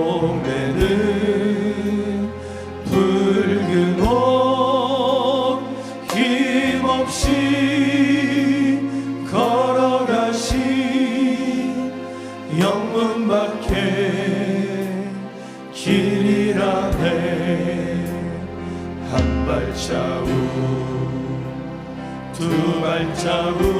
몸에는 붉은 옷 힘없이 걸어가신 영문 밖에 길이라네. 한 발자국 두 발자국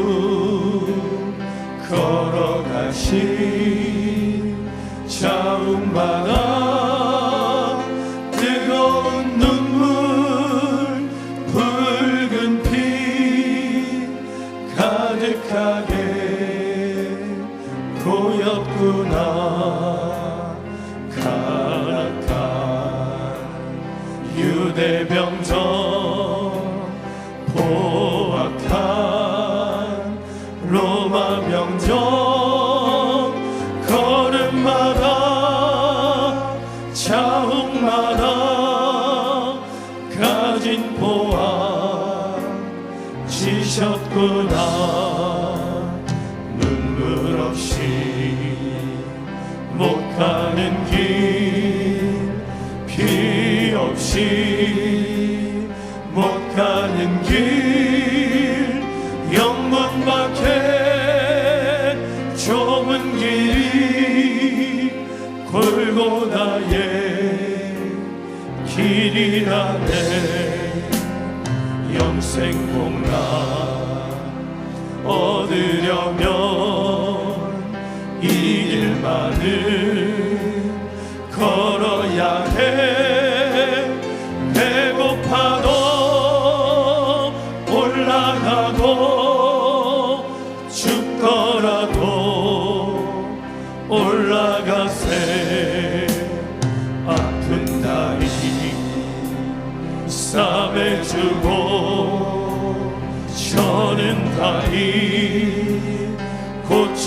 유대병정 골고다의 길이라네. 영생복나 얻으려면 이 길만을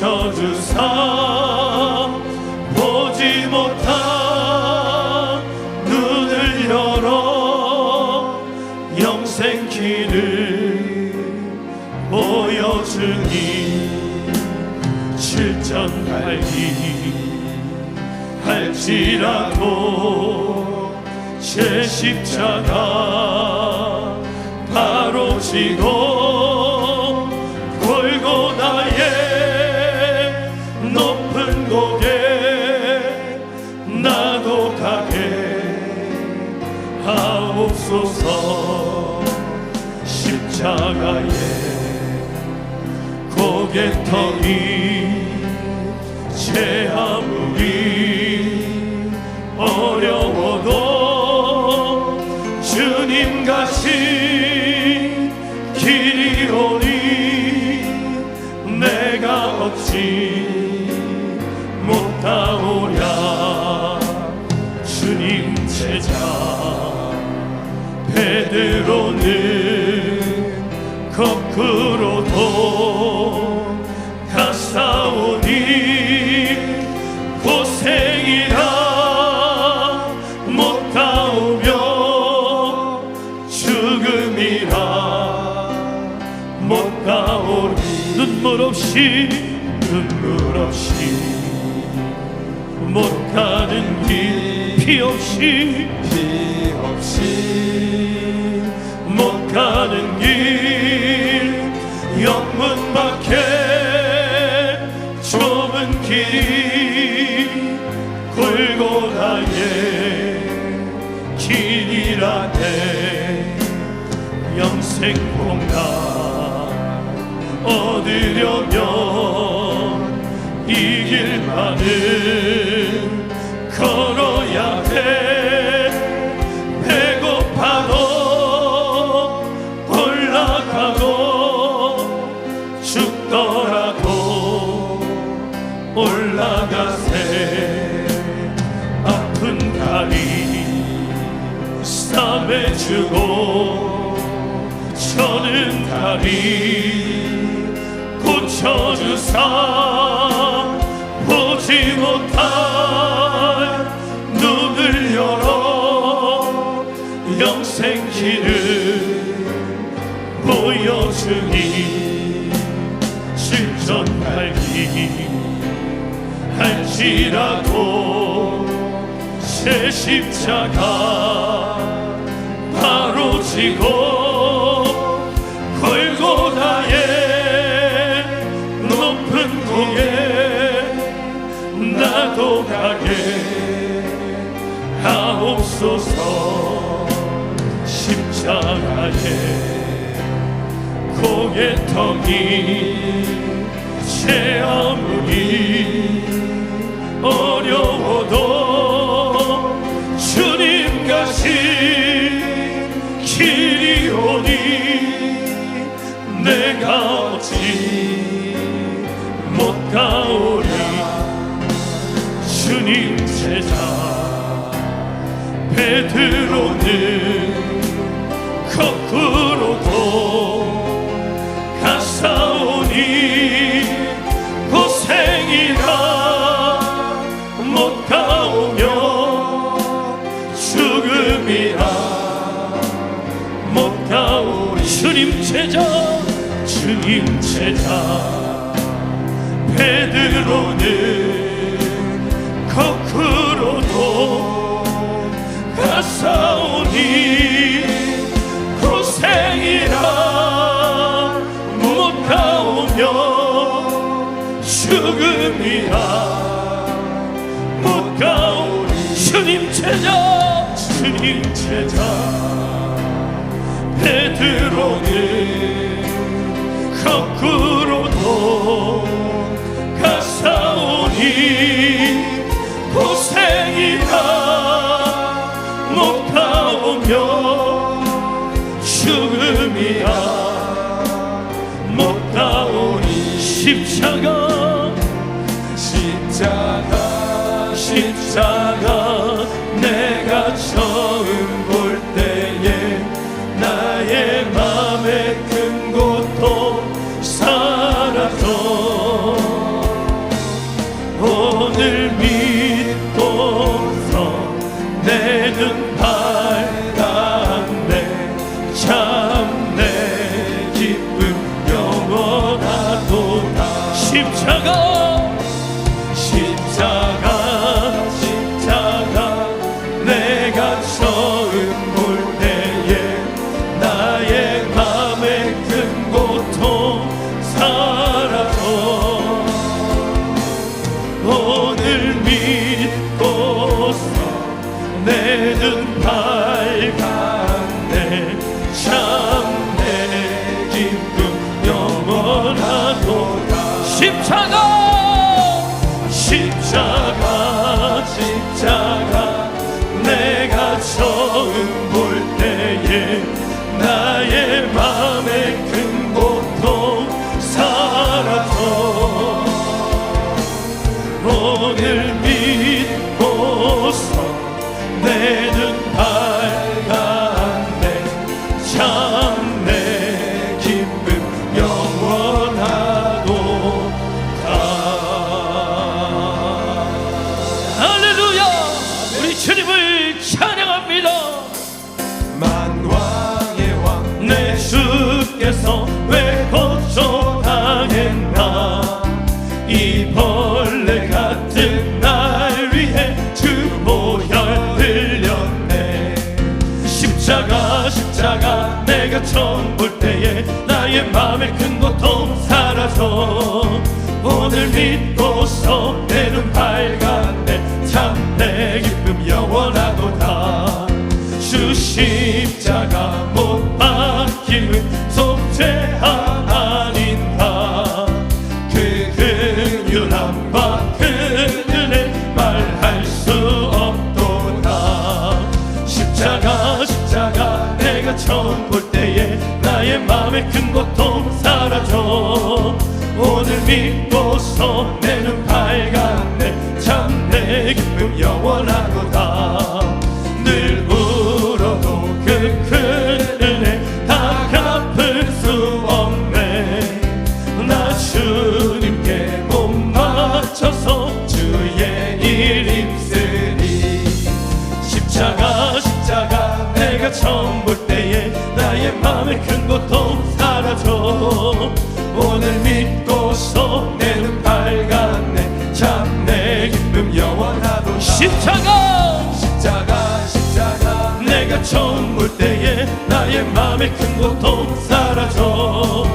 고쳐주사 보지 못한 눈을 열어 영생 길을 보여주니 실전팔기 할지라도 제 십자가 바로 지고 고개터이 제 아무리 어려워도 주님 같이 길이 오니 내가 어찌 못하오랴. 주님 제자 베드로는 없이 눈물 없이 못 가는 길 피 없이 얻으려면 이 길만을 걸어야 돼 배고파도 올라가고 죽더라도 올라가세. 아픈 다리 싸매주고 저는 다리 저주사 보지 못할 눈을 열어 영생 길을 보여주니 실전 갈기 할지라도 새 십자가 바로 지고 가게 하옵소서. 십자가에 고개 턱이 제 아무리 어려워도 주님 가신 길이 오니 내가 어찌 못 가오리 베드로는 거꾸로도 가사오니 고생이라 못 가오며 죽음이라 못 가오니 주님 제자 주님 제자 베드로는 거꾸로도 가사오니 고생이라 못 가오며 죽음이라 못 가오니 주님 제자 주님 제자 베드로는 죽음이야. 십자가 십자가 처음 볼 때에 나의 맘에 큰 고통 사라져. 오늘 믿고서 내눈 밝았네. 참 내 기쁨 영원하도다. 주 십자가 못 박힘은 처음 볼 때에 나의 마음의 큰 고통 사라져.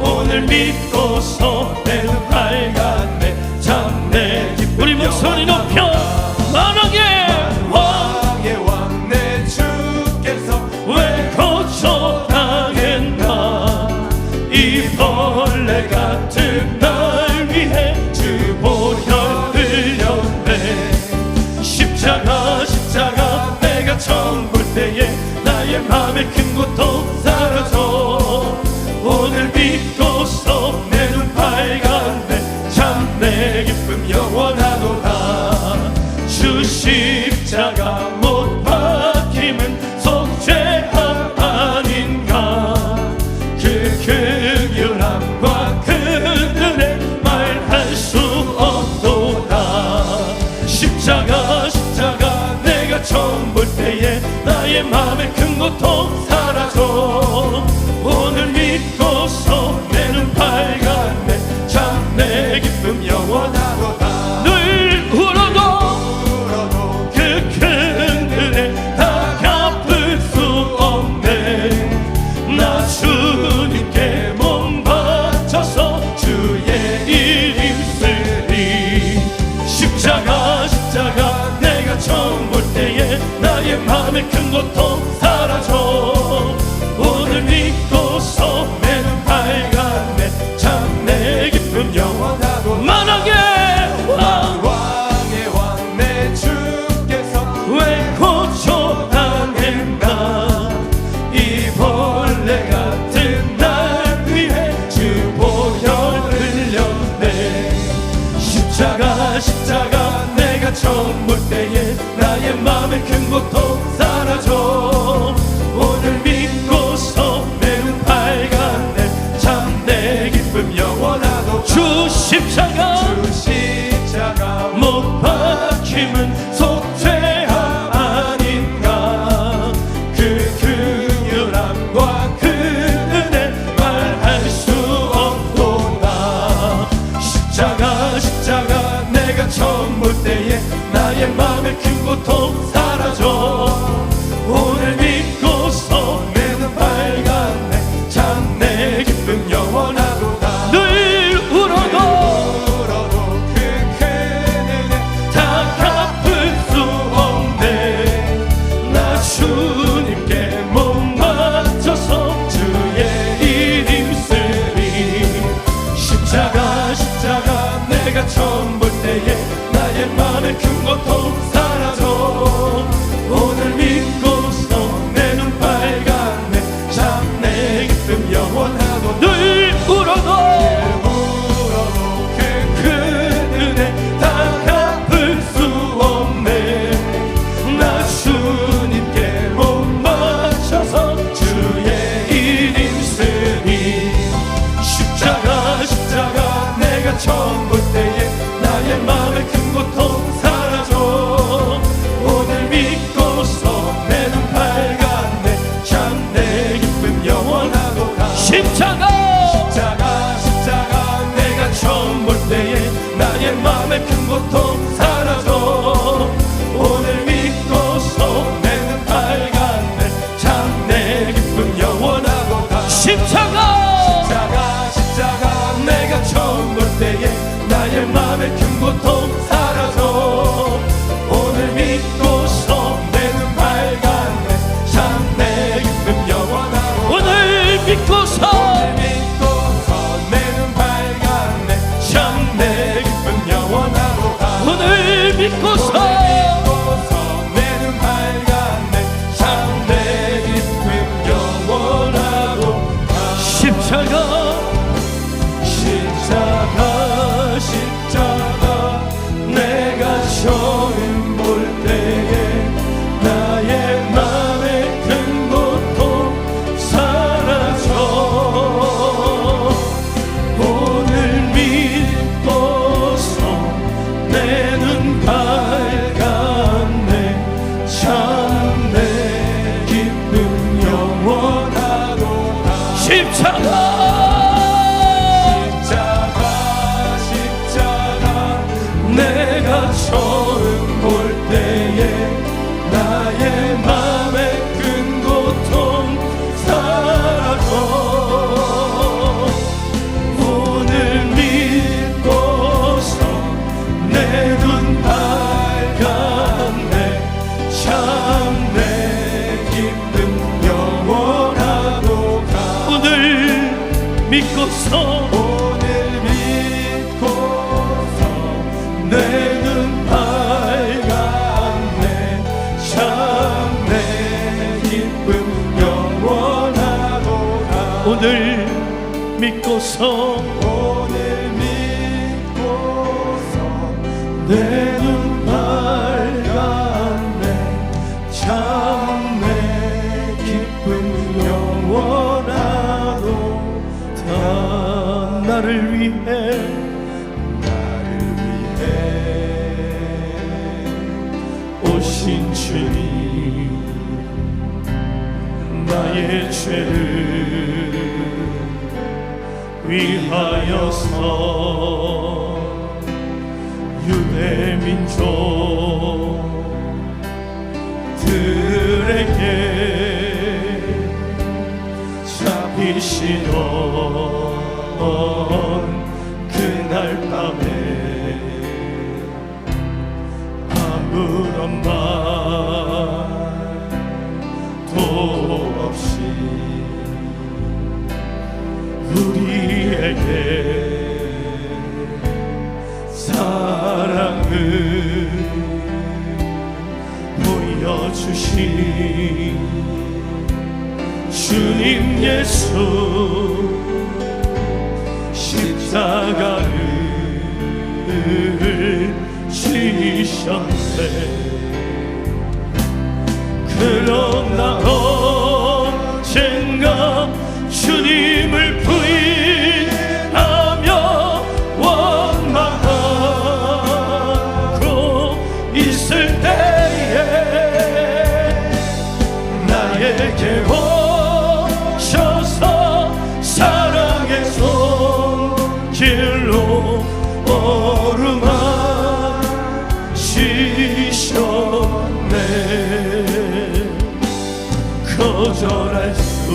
오늘 믿고서 내 눈 밝았네. 참내 기쁨 우리 목소리 높 큰 고통 사라져. 오늘 믿고서 내 눈 밝았네 참 내 기쁨 영원하도다 주 십자가 못 박힘은 속죄함 아닌가? 그 극렬함과 그 은혜 말할 수 없도다 십자가 십자가 내가 처음 볼 때에 나의 마음에 그 삶의 큰 고통 human Oh. todo. 믿 주님 나의 죄를 위하여서 유대 민족 들에게 잡히시던 그날 밤에 우리에게 사랑을 보여주신 주님 예수 십자가를 지셨네 거절할 수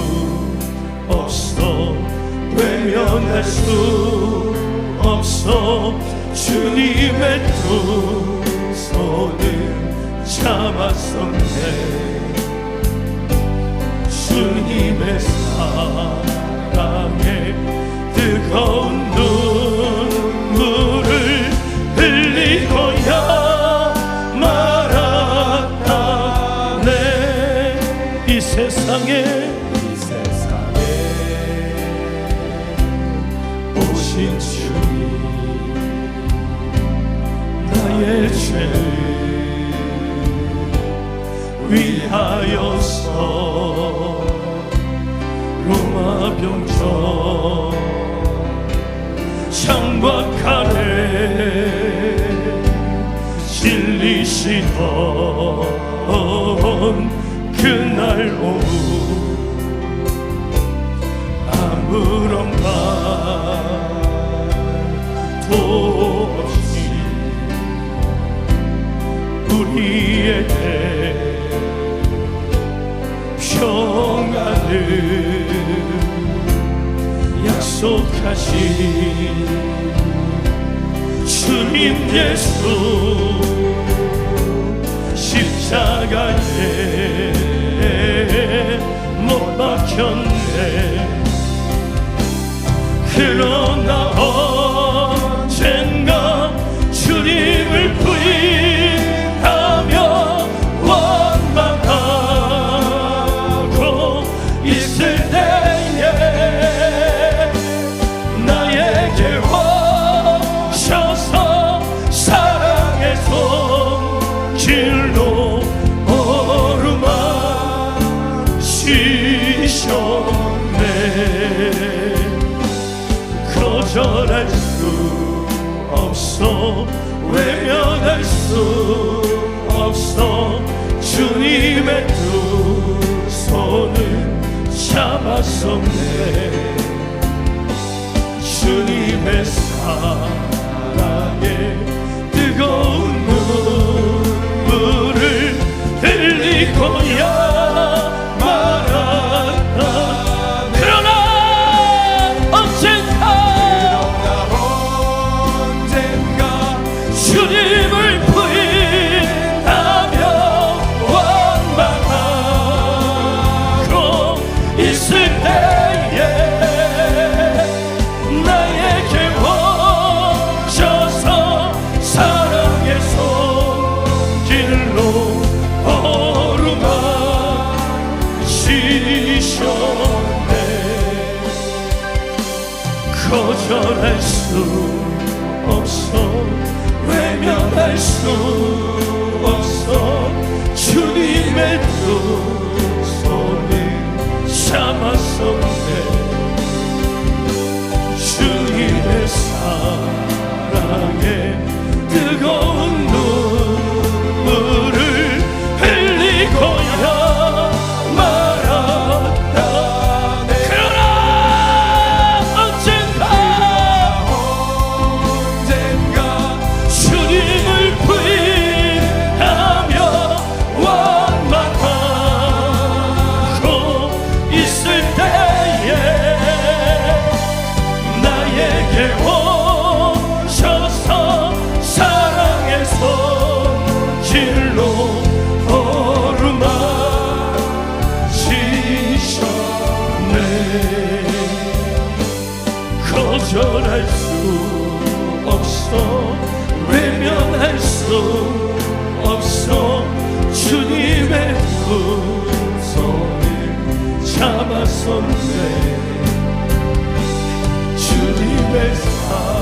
없어. 외면할 수 없어. 주님의 두 손을 잡았었네. 주님의 사랑에 뜨거운 눈 세상에 이 세상에 오신 주님 나의 죄를 위하여서 로마 병정 창박하네 진리시던 날 오후 아무런 말도 없이 우리에게 평안을 약속하신 주님 예수 십자가에 못 박혔네. 그러 잡았었네. 주님의 사랑에 거절할 수 없어. 외면할 수 없어. 주님의 두 손을 잡았었네. 아픈 손을 잡았었네. 주님의 사랑.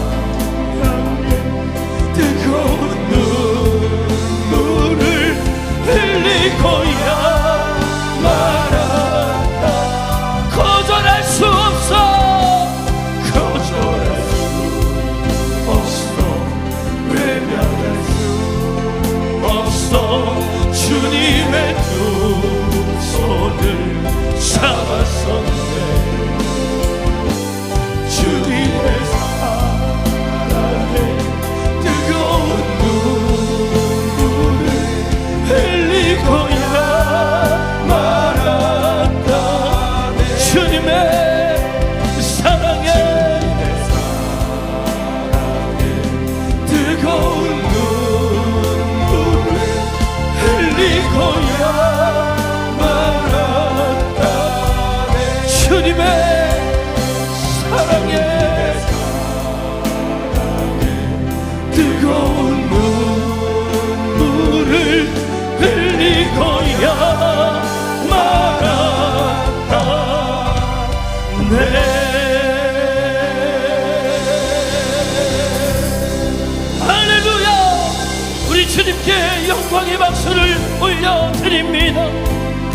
주시옵나이다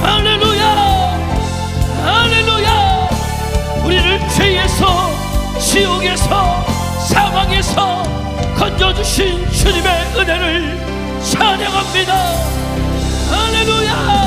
할렐루야! 할렐루야! 우리를 죄에서 지옥에서 사망에서 건져주신 주님의 은혜를 찬양합니다. 할렐루야!